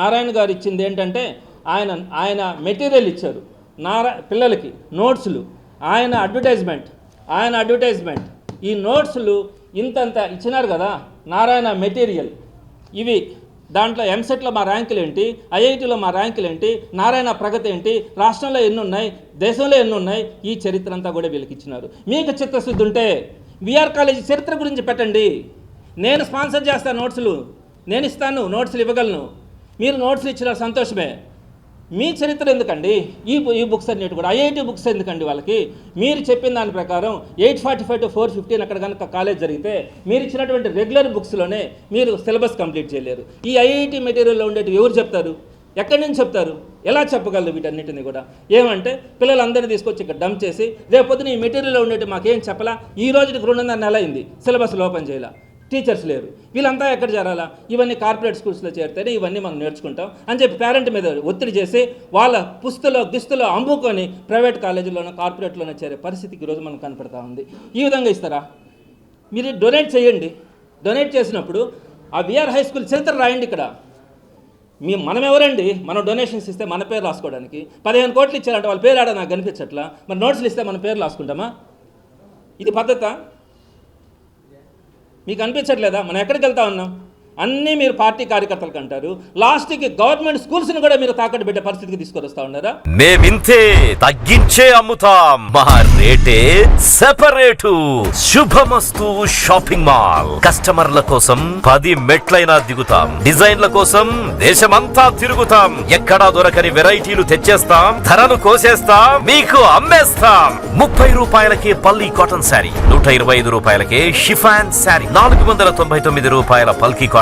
నారాయణ గారు ఇచ్చింది ఏంటంటే ఆయన ఆయన మెటీరియల్ ఇచ్చారు. నారా పిల్లలకి నోట్స్లు ఆయన అడ్వర్టైజ్మెంట్ ఆయన అడ్వర్టైజ్మెంట్. ఈ నోట్స్లు ఇంతంత ఇచ్చినారు కదా నారాయణ మెటీరియల్. ఇవి దాంట్లో ఎంసెట్లో మా ర్యాంకులు ఏంటి ఐఐటిలో మా ర్యాంకులు ఏంటి నారాయణ ప్రగతి ఏంటి రాష్ట్రంలో ఎన్ని ఉన్నాయి దేశంలో ఎన్ని ఉన్నాయి ఈ చరిత్ర అంతా కూడా వీళ్ళకి ఇచ్చినారు. మీకు చిత్తశుద్ధి ఉంటే విఆర్ కాలేజీ చరిత్ర గురించి పెట్టండి. నేను స్పాన్సర్ చేస్తాను నోట్స్లు. నేను ఇస్తాను నోట్స్లు ఇవ్వగలను. మీరు నోట్స్లు ఇచ్చిన సంతోషమే. మీ చరిత్ర ఎందుకండి? ఈ ఈ బుక్స్ అన్నిటి కూడా. ఐఐటి బుక్స్ ఎందుకండి వాళ్ళకి? మీరు చెప్పిన దాని ప్రకారం eight forty five two four fifteen అక్కడ కనుక కాలేజ్ జరిగితే మీరు ఇచ్చినటువంటి రెగ్యులర్ బుక్స్లోనే మీరు సిలబస్ కంప్లీట్ చేయలేరు. ఈ ఐఐటి మెటీరియల్లో ఉండేవి ఎవరు చెప్తారు? ఎక్కడి నుంచి చెప్తారు? ఎలా చెప్పగలరు వీటన్నిటిని కూడా? ఏమంటే పిల్లలందరినీ తీసుకొచ్చి ఇక్కడ డంప్ చేసి రేపొద్దున ఈ మెటీరియల్లో ఉండేవి మాకేం చెప్పలా? ఈ రోజుకి రెండున్నర నెల అయింది సిలబస్ ఓపెన్ చేయాల. టీచర్స్ లేరు. వీళ్ళంతా ఎక్కడ చేరాలా ఇవన్నీ కార్పొరేట్ స్కూల్స్లో చేరితేనే ఇవన్నీ మనం నేర్చుకుంటాం అని చెప్పి పేరెంట్ మీద ఒత్తిడి చేసి వాళ్ళ పుస్తులో గిస్తులో అమ్ముకొని ప్రైవేట్ కాలేజీలోనో కార్పొరేట్లోనో చేరే పరిస్థితికి ఈరోజు మనకు కనపడతా ఉంది. ఈ విధంగా ఇస్తారా? మీరు డొనేట్ చేయండి. డొనేట్ చేసినప్పుడు ఆ విఆర్ హై స్కూల్ చరిత్ర రాయండి ఇక్కడ. మీ మనం ఎవరండి? మనం డొనేషన్స్ ఇస్తే మన పేరు రాసుకోవడానికి. పదిహేను కోట్లు ఇచ్చారంటే వాళ్ళ పేరు ఆడ నాకు కనిపించట్లా? మరి నోట్స్లు ఇస్తే మన పేరు రాసుకుంటామా? ఇది పద్ధత? మీకు అనిపించట్లేదా? మనం ఎక్కడికి వెళ్తా ఉన్నాం? అన్నీ మీరు పార్టీ కార్యకర్తలకు అంటారు. లాస్ట్కి గవర్నమెంట్ స్కూల్స్ని కూడా మీరు తాకట్టు పెట్టే పరిస్థితికి తీసుకొస్తా ఉన్నారా? మేమింతే తగ్గించే అమ్ముతాం. మా రేటే సెపరేటు. శుభమస్తు షాపింగ్ మాల్. కస్టమర్ల కోసం పది మెట్లైనా దిగుతాం. డిజైన్ల కోసం దేశమంతా తిరుగుతాం. ఎక్కడా దొరకని వెరైటీలు తెచ్చేస్తాం. ధరలు కోసేస్తాం. మీకు అమ్మేస్తాం. ముప్పై రూపాయలకే పల్లి కాటన్ శారీ నూట ఇరవై ఐదు రూపాయలకే షిఫాన్ శారీ నాలుగు వందల తొంభై తొమ్మిది రూపాయల పల్కి